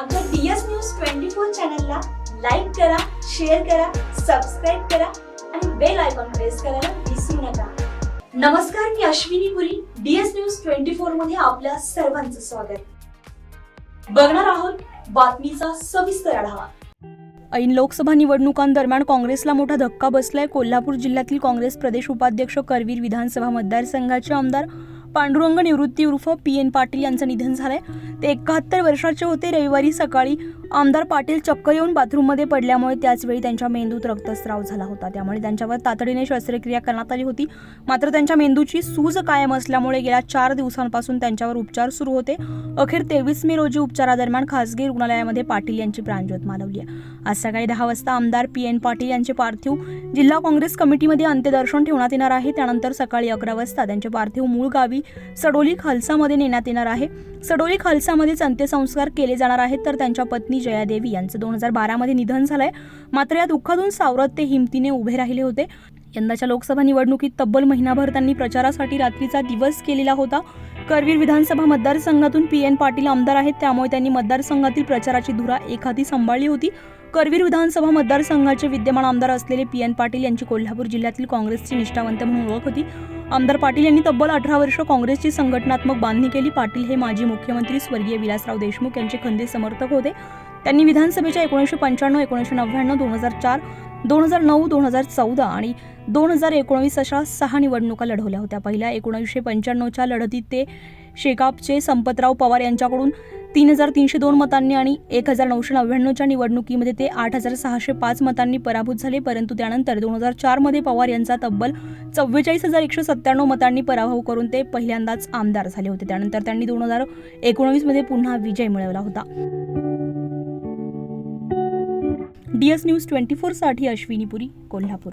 आमच्या DS news twenty four चॅनलला like करा शेअर करा सबस्क्राईब करा आणि बेल आयकॉन प्रेस करायला विसरू नका. नमस्कार मी Ashwini Puri DS news twenty फोरमध्ये आपल्या सर्वांचं स्वागत. बघणार आहोत बातमीचा सविस्तर आढावा. ऐन लोकसभा निवडणुकांदरम्यान काँग्रेसला मोठा धक्का बसलाय. कोल्हापूर जिल्ह्यातील काँग्रेस प्रदेश उपाध्यक्ष करवीर विधानसभा मतदारसंघाचे आमदार पांडुरंग निवृत्ती उर्फ पी एन पाटील यांचं निधन झालंय. ते एकाहत्तर वर्षाचे होते रविवारी सकाळी. आमदार पाटील चक्क येऊन बाथरूममध्ये पडल्यामुळे त्याचवेळी त्यांच्या मेंदूत रक्तस्राव झाला होता. त्यामुळे त्यांच्यावर तातडीने शस्त्रक्रिया करण्यात आली होती. मात्र त्यांच्या मेंदूची सूज कायम असल्यामुळे गेल्या चार दिवसांपासून त्यांच्यावर उपचार सुरू होते. अखेर तेवीस मे रोजी उपचारादरम्यान खासगी रुग्णालयामध्ये पाटील यांची प्राणज्योत मालवली आहे. आज सकाळी दहा वाजता आमदार पी एन पाटील यांचे पार्थिव जिल्हा काँग्रेस कमिटीमध्ये अंत्यदर्शन ठेवण्यात येणार आहे. त्यानंतर सकाळी अकरा वाजता त्यांचे पार्थिव मूळ गावी सडोली खालसामध्ये नेण्यात येणार आहे. सडोली खालसामध्येच अंत्यसंस्कार केले जाणार आहेत. तर त्यांच्या पत्नी पत्नी जयादेवी यांचं दोन हजार बारामध्ये निधन झालंय. मात्र या दुःखातून सावरत ते हिमतीने उभे राहिले होते. यंदाच्या लोकसभा निवडणुकीत तब्बल महिनाभर त्यांनी प्रचारासाठी रात्रीचा दिवस केलेला होता. करवीर विधानसभा मतदारसंघातून पी एन पाटील आमदार आहेत त्यामुळे त्यांनी मतदारसंघातील प्रचाराची धुरा एखादी सांभाळली होती. करवीर विधानसभा मतदारसंघाचे विद्यमान आमदार असलेले पी एन पाटील यांची कोल्हापूर जिल्ह्यातील काँग्रेसची निष्ठावंत म्हणून ओळख होती. आमदार पाटील यांनी तब्बल अठरा वर्ष काँग्रेसची संघटनात्मक बांधणी केली. पाटील हे माजी मुख्यमंत्री स्वर्गीय विलासराव देशमुख यांचे खंदे समर्थक होते. त्यांनी विधानसभेच्या एकोणीसशे पंच्याण्णव एकोणीसशे नव्याण्णव दोन हजार चार दोन हजार नऊ दोन हजार चौदा आणि दोन हजार एकोणवीस अशा सहा निवडणुका लढवल्या होत्या. पहिल्या एकोणीसशे पंच्याण्णवच्या लढतीत ते शेकापचे संपतराव पवार यांच्याकडून तीन हजार तीनशे दोन मतांनी आणि एक हजार नऊशे नव्याण्णवच्या निवडणुकीमध्ये ते आठ हजार सहाशे पाच मतांनी पराभूत झाले. परंतु त्यानंतर दोन हजार चारमध्ये पवार यांचा तब्बल चव्वेचाळीस हजार एकशे सत्त्याण्णव मतांनी पराभव करून ते पहिल्यांदाच आमदार झाले होते. त्यानंतर त्यांनी दोन हजार एकोणवीसमध्ये पुन्हा विजय मिळवला होता. डी एस न्यूज ट्वेंटी फोरसाठी अश्विनीपुरी कोल्हापूर.